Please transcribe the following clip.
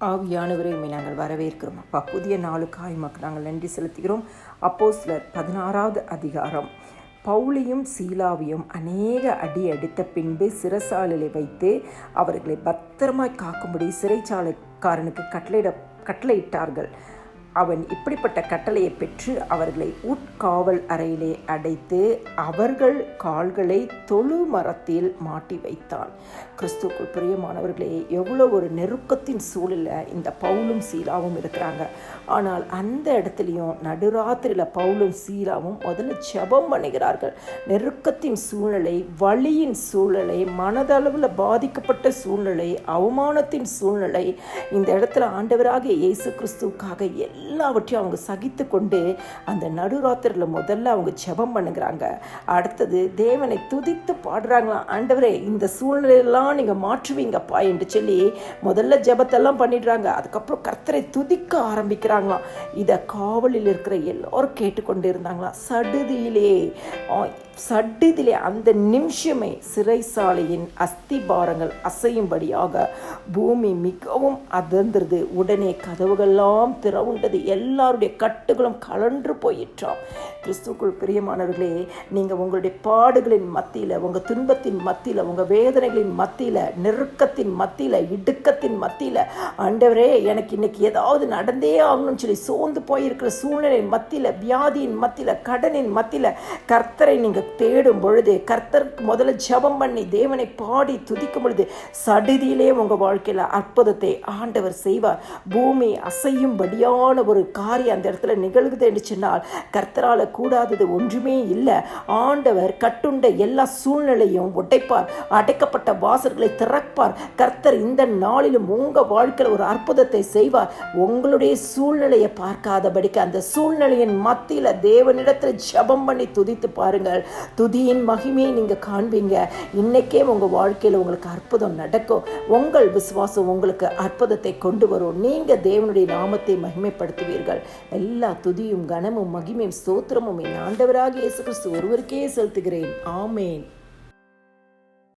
ஆவியானவரையும் நாங்கள் வரவேற்கிறோம். அப்பா புதிய நாளுக்காய் மக்கள் நாங்கள் நன்றி செலுத்துகிறோம். அப்போ சிலர் பதினாறாவது அதிகாரம். பவுலியும் சீலாவையும் அநேக அடி அடித்த பின்பு சிறைசாலையில் வைத்து அவர்களை பத்திரமாய் காக்கும்படி சிறைச்சாலைக்காரனுக்கு கட்டளையிட கட்டளையிட்டார்கள். அவன் இப்படிப்பட்ட கட்டளையை பெற்று அவர்களை உட்காவல் அறையிலே அடைத்து அவர்கள் கால்களை தொழு மரத்தில் மாட்டி வைத்தான். கிறிஸ்துக்குள் பிரியமானவர்களே எவ்வளோ ஒரு நெருக்கத்தின் சூழலில் இந்த பவுலும் சீலாவும் இருக்கிறாங்க. ஆனால் அந்த இடத்துலையும் நடுராத்திரியில் பவுலும் சீலாவும் முதல்ல ஜெபம் பண்ணுகிறார்கள். நெருக்கத்தின் சூழ்நிலை வழியின் சூழ்நிலை மனதளவில் பாதிக்கப்பட்ட சூழ்நிலை அவமானத்தின் சூழ்நிலை இந்த இடத்துல ஆண்டவராக இயேசு கிறிஸ்துவுக்காக எல்லாவற்றையும் அவங்க சகித்து கொண்டு அந்த நடுராத்திரியில் முதல்ல அவங்க ஜெபம் பண்ணுகிறாங்க. அடுத்தது தேவனை துதித்து பாடுறாங்களாம். ஆண்டவரே இந்த சூழ்நிலையெல்லாம் நீங்கள் மாற்றுவீங்கப்பா என்று சொல்லி முதல்ல ஜெபத்தெல்லாம் பண்ணிடுறாங்க. அதுக்கப்புறம் கர்த்தரை துதிக்க ஆரம்பிக்கிறாங்களாம். இதை காவலில் இருக்கிற எல்லோரும் கேட்டுக்கொண்டு இருந்தாங்களாம். சடுதியிலே ஆ, அந்த நிமிஷமே சிறைசாலையின் அஸ்திபாரங்கள் அசையும்படியாக பூமி மிகவும் அதிர்ந்தது. உடனே கதவுகள்லாம் திறவுண்டது. எல்லாருடைய கட்டுகளும் கலன்று போயிற்றாம். கிறிஸ்துக்குள் பிரியமானவர்களே நீங்கள் உங்களுடைய பாடுகளின் மத்தியில் உங்கள் துன்பத்தின் மத்தியில் உங்கள் வேதனைகளின் மத்தியில் நெருக்கத்தின் மத்தியில் இடுக்கத்தின் மத்தியில் ஆண்டவரே எனக்கு இன்னைக்கு ஏதாவது நடந்தே ஆகணும்னு சொல்லி சோர்ந்து போயிருக்கிற சூழ்நிலையின் மத்தியில் வியாதியின் மத்தியில் கடனின் மத்தியில் கர்த்தரை நீங்கள் தேடும் பொழுது கர்த்தருக்கு முதல்ல ஜெபம் பண்ணி தேவனை பாடி துதிக்கும் பொழுது சடுதியிலே உங்கள் வாழ்க்கையில் அற்புதத்தை ஆண்டவர் செய்வார். பூமி அசையும்படியான ஒரு காரியம் அந்த இடத்துல நிகழ்குது என்று சொன்னால் கர்த்தரால் கூடாதது ஒன்றுமே இல்லை. ஆண்டவர் கட்டுண்ட எல்லா சூழ்நிலையும் உடைப்பார் அடைக்கப்பட்ட வாசல்களை திறப்பார். கர்த்தர் இந்த நாளிலும் உங்கள் வாழ்க்கையில் ஒரு அற்புதத்தை செய்வார். உங்களுடைய சூழ்நிலையை பார்க்காதபடிக்கு அந்த சூழ்நிலையின் மத்தியில் தேவனிடத்தில் ஜெபம் பண்ணி துதித்து பாருங்கள். துதியின் மகிமையை நீங்கள் காண்பீங்க. இன்னைக்கே உங்கள் வாழ்க்கையில் உங்களுக்கு அற்புதம் நடக்கும். உங்கள் விசுவாசம் உங்களுக்கு அற்புதத்தை கொண்டு வரும். நீங்கள் தேவனுடைய நாமத்தை மகிமைப்படுத்துவீர்கள். எல்லா துதியும் கனமும் மகிமையும் ஸ்தோத்திரமும் என் ஆண்டவராக இயேசு கிறிஸ்து ஒருவருக்கே செலுத்துகிறேன். ஆமேன்.